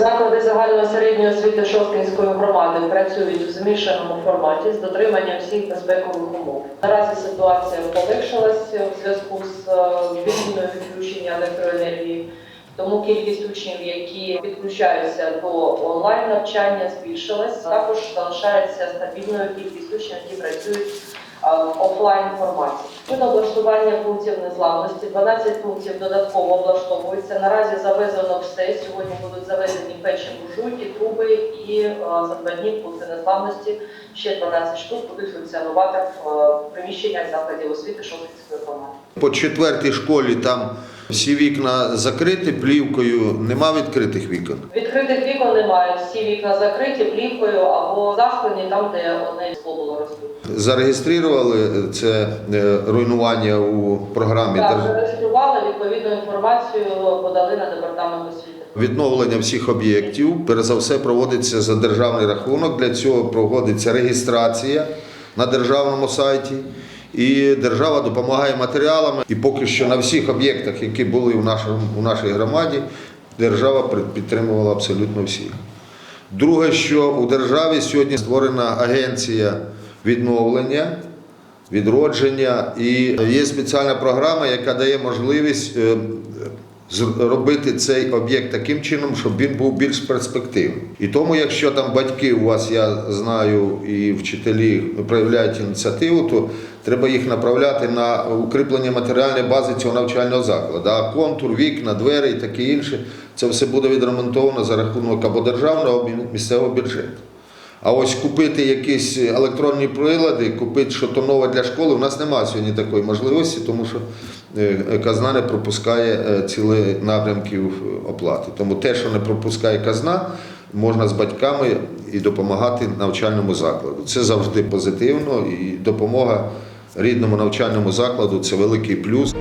Заклади загальної середньої освіти Шосткинської громади працюють в змішаному форматі з дотриманням всіх безпекових умов. Наразі ситуація полегшилась в зв'язку з е, відміною відключення електроенергії. Тому кількість учнів, які підключаються до онлайн навчання, збільшилась. Також залишається стабільною кількість учнів, які працюють офлайн форматі. Щодо облаштування пунктів незламності, 12 пунктів додатково облаштовуються. Наразі завезено все. Сьогодні будуть завезені печі буржуйки, труби і е, закладні пункти незламності. Ще 12 штук будуть функціонувати в е, приміщеннях закладів освіти Шосткинської громади. По четвертій школі там всі вікна закриті плівкою, нема відкритих вікон. Відкритих вікон немає. Всі вікна закриті плівкою або засклені там, де одне скло було розбите. Зареєстрували це е, руйнування у програмі Так, зареєстрували відповідну інформацію, подали на департамент освіти. відновлення всіх об'єктів. Перш за все проводиться за державний рахунок. Для цього проводиться реєстрація на державному сайті. І держава допомагає матеріалами. І поки що на всіх об'єктах, які були в нашому у нашій громаді, держава підтримувала абсолютно всіх. Друге, що у державі сьогодні створена агенція відновлення, відродження, і є спеціальна програма, яка дає можливість е, зробити цей об'єкт таким чином, щоб він був більш перспективним. І тому, якщо там батьки у вас, я знаю, і вчителі проявляють ініціативу, то треба їх направляти на укріплення матеріальної бази цього навчального закладу. А контур, вікна, двері і таке інше, це все буде відремонтовано за рахунок або державного, або місцевого бюджету. А ось купити якісь електронні прилади, купити щось нове для школи, у нас немає сьогодні такої можливості, тому що е, казна не пропускає е, цілі напрямків оплати. Тому те, що не пропускає казна, можна з батьками і допомагати навчальному закладу. Це завжди позитивно і допомога рідному навчальному закладу це великий плюс.